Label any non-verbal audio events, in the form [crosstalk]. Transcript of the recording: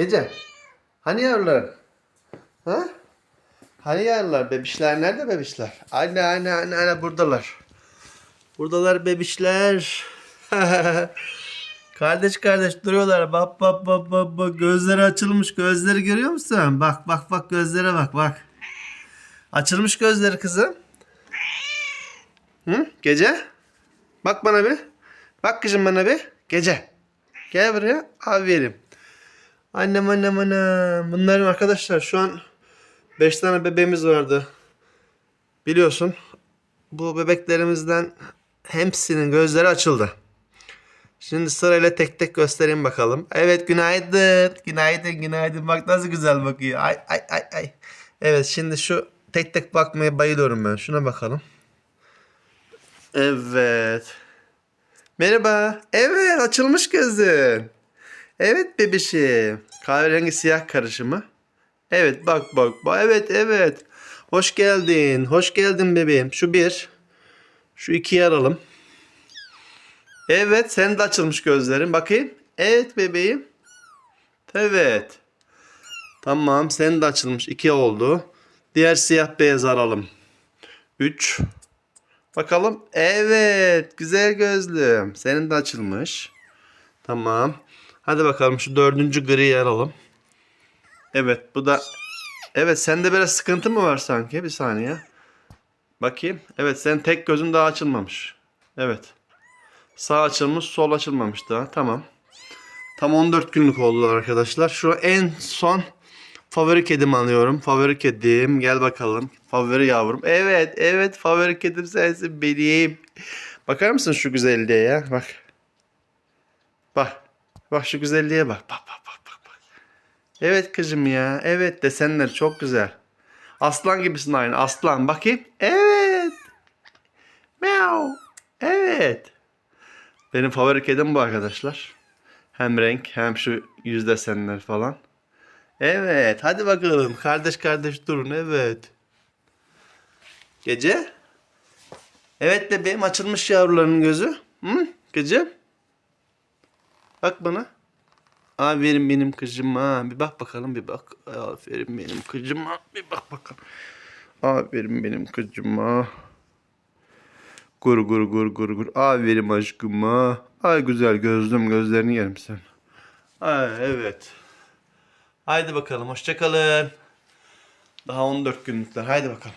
Gece. Hani yavrular? Ha? Hani yavrular? Bebişler nerede bebişler? Anne anne anne anne buradalar. Buradalar bebişler. [laughs] kardeş kardeş duruyorlar. Bak bak bak bak bak gözleri açılmış. Gözleri görüyor musun? Bak bak bak gözlere bak bak. Açılmış gözleri kızım. Hı? Gece? Bak bana bir. Bak kızım bana bir. Gece. Gel buraya. Aferin. Annem annem annem. Bunların arkadaşlar şu an 5 tane bebeğimiz vardı. Biliyorsun. Bu bebeklerimizden hepsinin gözleri açıldı. Şimdi sırayla tek tek göstereyim bakalım. Evet günaydın. Günaydın günaydın. Bak nasıl güzel bakıyor. Ay ay ay ay. Evet şimdi şu tek tek bakmaya bayılıyorum ben. Şuna bakalım. Evet. Merhaba. Evet açılmış gözün. Evet bebişim. Kahverengi siyah karışımı. Evet bak bak bak. Evet evet. Hoş geldin. Hoş geldin bebeğim. Şu bir. Şu ikiyi aralım. Evet sen de açılmış gözlerin. Bakayım. Evet bebeğim. Evet. Tamam sen de açılmış. iki oldu. Diğer siyah beyaz aralım. Üç. Bakalım. Evet. Güzel gözlüm. Senin de açılmış. Tamam. Hadi bakalım şu dördüncü griyi alalım. Evet bu da... Evet sende biraz sıkıntı mı var sanki? Bir saniye. Bakayım. Evet sen tek gözün daha açılmamış. Evet. Sağ açılmış sol açılmamış daha. Tamam. Tam 14 günlük oldular arkadaşlar. Şu en son favori kedimi alıyorum. Favori kedim. Gel bakalım. Favori yavrum. Evet evet favori kedim sensin benim. Bakar mısın şu güzelliğe ya? Bak. Bak. Bak şu güzelliğe bak. Bak bak bak bak. Evet kızım ya. Evet desenler çok güzel. Aslan gibisin aynı. Aslan. Bakayım. Evet. Meow. Evet. Benim favori kedim bu arkadaşlar. Hem renk hem şu yüz desenler falan. Evet. Hadi bakalım. Kardeş kardeş durun. Evet. Gece. Evet bebeğim açılmış yavruların gözü. Hı? Gece. Bak bana. Aferin benim kızıma. Bir bak bakalım bir bak. Aferin benim kızıma. Bir bak bakalım. Aferin benim kızıma. Gur gur gur gur gur. Aferin aşkıma. Ay güzel gözlüm gözlerini yerim sen. Ay evet. Haydi bakalım hoşçakalın. Daha 14 günlükler. Haydi bakalım.